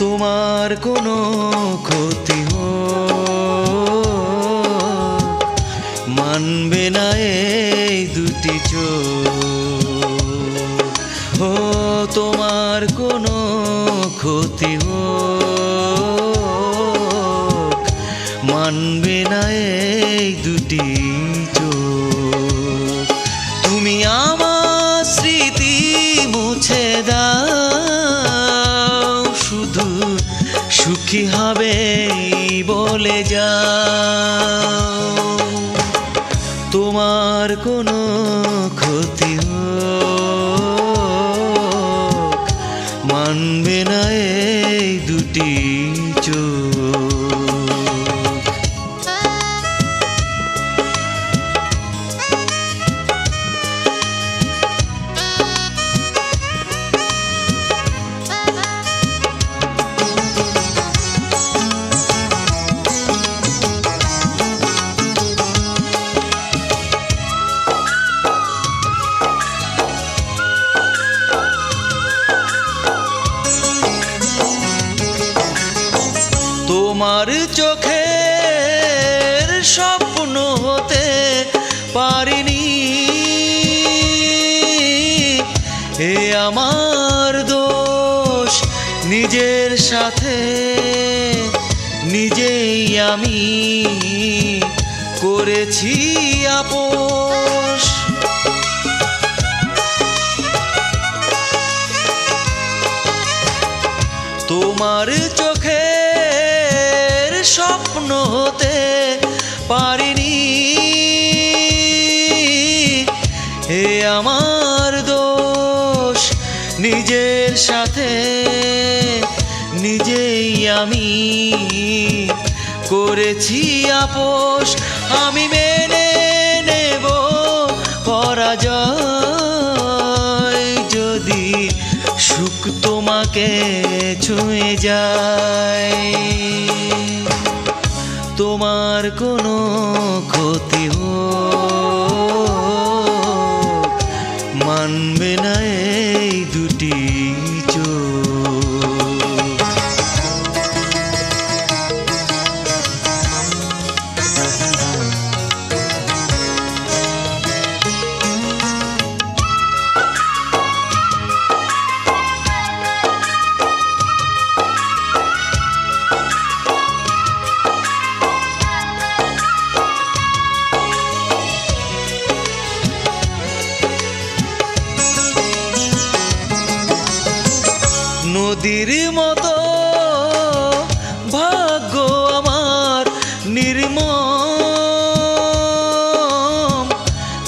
তোমার কোনো ক্ষতি হো মানবে না এই দুটি চোখ। ও তোমার কোনো ক্ষতি হো মানবে না এই দুটি চোখ। তুমি আমার স্মৃতি মুছে দাও। শুধু সুখী হবে বলে যা তোমার কোনো ক্ষতি সাথে নিজেই আমি করেছি আপোষ। তোমার চোখের স্বপ্ন হতে পারিনি। হে আমার দোষ, নিজের সাথে নিজেই আমি করেছি আপোষ, আমি মেনে নেব পরাজয়। যদি সুখ তোমাকে ছুঁয়ে যায়, তোমার কোনো নদীর মতো। ভাগ্য আমার নির্মম।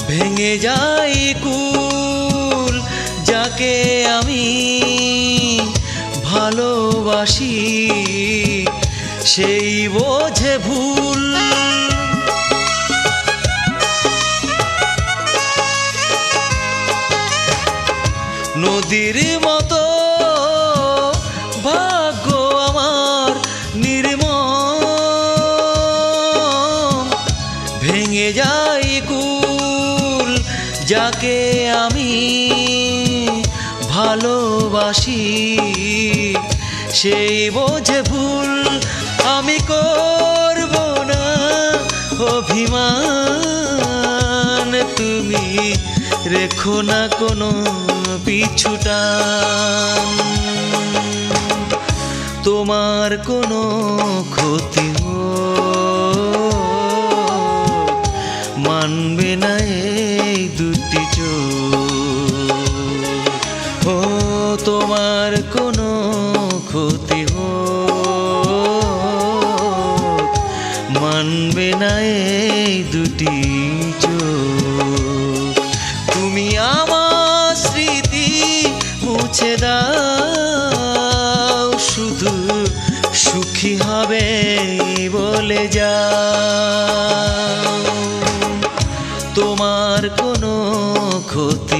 ভেঙে যায় কুল যাকে আমি ভালোবাসি, সেই বোঝে ভুল। নদীর মতো যাকে আমি ভালোবাসি, সেই বোঝে ভুল আমি করব না অভিমান। তুমি রেখো না কোনো পিছুটান তোমার কোনো ক্ষতি মানবে না এই দুটি ও তোমার কোনো ক্ষতি হোক, মানবে না এই দুটি চোখ। তুমি আমার স্মৃতি মুছে দাও, শুধু সুখী হবে বলে যাও। তোমার কোনো ক্ষতি